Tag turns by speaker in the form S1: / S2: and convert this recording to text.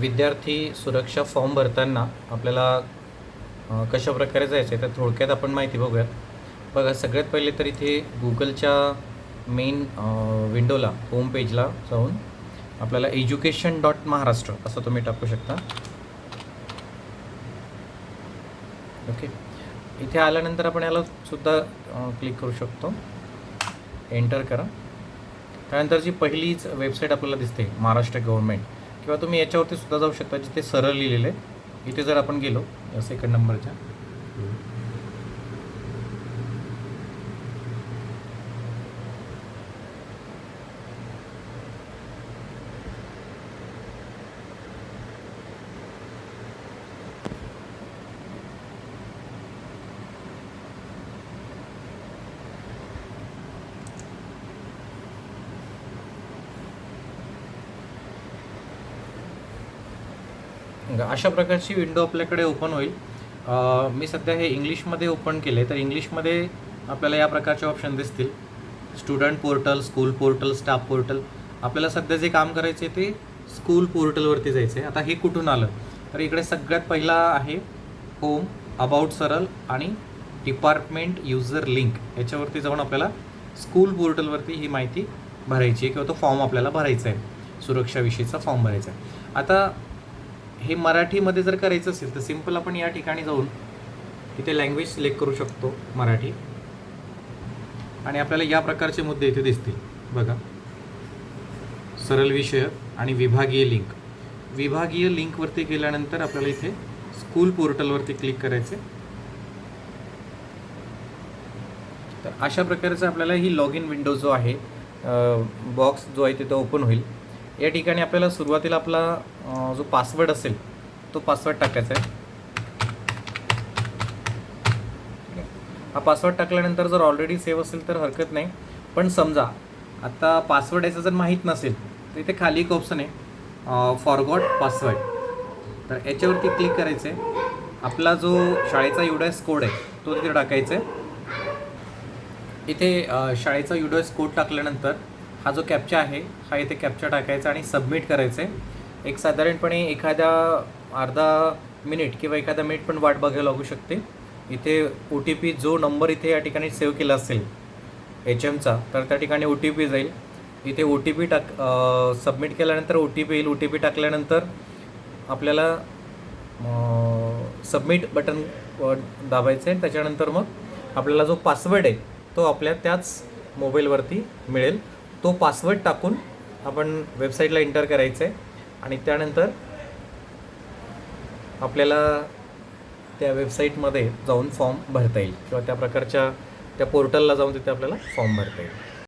S1: विद्यार्थी सुरक्षा फॉर्म भरताना आपल्याला कशा प्रकारे जायचं आहे तर थोडक्यात आपण माहिती बघूयात. बघा सगळ्यात पहिले तर इथे गुगलच्या मेन विंडोला होम पेजला जाऊन आपल्याला एज्युकेशन डॉट महाराष्ट्र असं तुम्ही टाकू शकता. ओके इथे आल्यानंतर आपण याला सुद्धा क्लिक करू शकतो. एंटर करा. त्यानंतर जी पहिलीच वेबसाईट आपल्याला दिसते महाराष्ट्र गव्हर्नमेंट किंवा तुम्ही याच्यावरती सुद्धा जाऊ शकता जिथे सरळ लिहिलेलं आहे. इथे जर आपण गेलो सेकंड नंबरच्या अशा प्रकारची विंडो आपल्याकडे ओपन होईल. मी सध्या हे इंग्लिशमध्ये ओपन केले तर इंग्लिशमध्ये आपल्याला या प्रकारचे ऑप्शन दिसतील. Student portal school portal staff portal आपल्याला सध्या जे काम करायचे ते स्कूल पोर्टलवरती जायचं आहे आता हे कुठून आलं? तर इकडे सगळ्यात पहिला आहे होम अबाउट सरल आणि डिपार्टमेंट युजर लिंक याच्यावरती जाऊन आपल्याला स्कूल पोर्टलवरती ही माहिती भरायची आहे किंवा तो फॉर्म आपल्याला भरायचा आहे. सुरक्षाविषयीचा फॉर्म भरायचा आहे. आता हे मराठीमध्ये जर करायचं असेल तर सिंपल आपण या ठिकाणी जाऊन इथे लँग्वेज सिलेक्ट करू शकतो मराठी. आणि आपल्याला या प्रकारचे मुद्दे इथे दिसतील. बघा. सरल विषय आणि विभागीय लिंक विभागीय लिंकवरती गेल्यानंतर आपल्याला इथे स्कूल पोर्टलवरती क्लिक करायचे तर अशा प्रकारचं आपल्याला ही लॉग इन विंडो जो आहे बॉक्स जो आहे तिथं ओपन होईल. या ठिकाणी आपल्याला सुरुवातीला आपला जो पासवर्ड असेल तो पासवर्ड टाकायचा आहे. हा पासवर्ड टाकल्यानंतर जर ऑलरेडी सेव्ह असेल तर हरकत नाही. पण समजा आता पासवर्ड याचं जर माहीत नसेल तर इथे खाली एक ऑप्शन आहे फॉरगॉट पासवर्ड तर याच्यावरती क्लिक करायचं आहे आपला जो शाळेचा युडायस कोड आहे तो तिथे टाकायचा आहे इथे शाळेचा युडोएस कोड टाकल्यानंतर हा जो कॅप्चा आहे हा इथे कॅप्चा टाकायचा आणि सबमिट करायचं. आहे एक साधारणपणे एखाद्या अर्धा मिनिट किंवा एखादा मिनिट पण वाट बघायला लागू शकते. इथे ओ टी पी जो नंबर इथे या ठिकाणी सेव्ह केला असेल एच एमचा तर त्या ठिकाणी ओ टी पी जाईल. इथे ओ टी पी टाक सबमिट केल्यानंतर ओ टी पी येईल. ओ टी पी टाकल्यानंतर आपल्याला सबमिट बटन दाबायचं. आहे त्याच्यानंतर मग आपल्याला जो पासवर्ड आहे तो आपल्या त्याच मोबाईलवरती मिळेल. तो पासवर्ड टाकून आपण वेबसाईटला एंटर करायचं आहे आणि त्यानंतर आपल्याला त्या वेबसाईटमध्ये जाऊन फॉर्म भरता येईल. किंवा त्या प्रकारच्या त्या पोर्टलला जाऊन तिथे आपल्याला फॉर्म भरता येईल.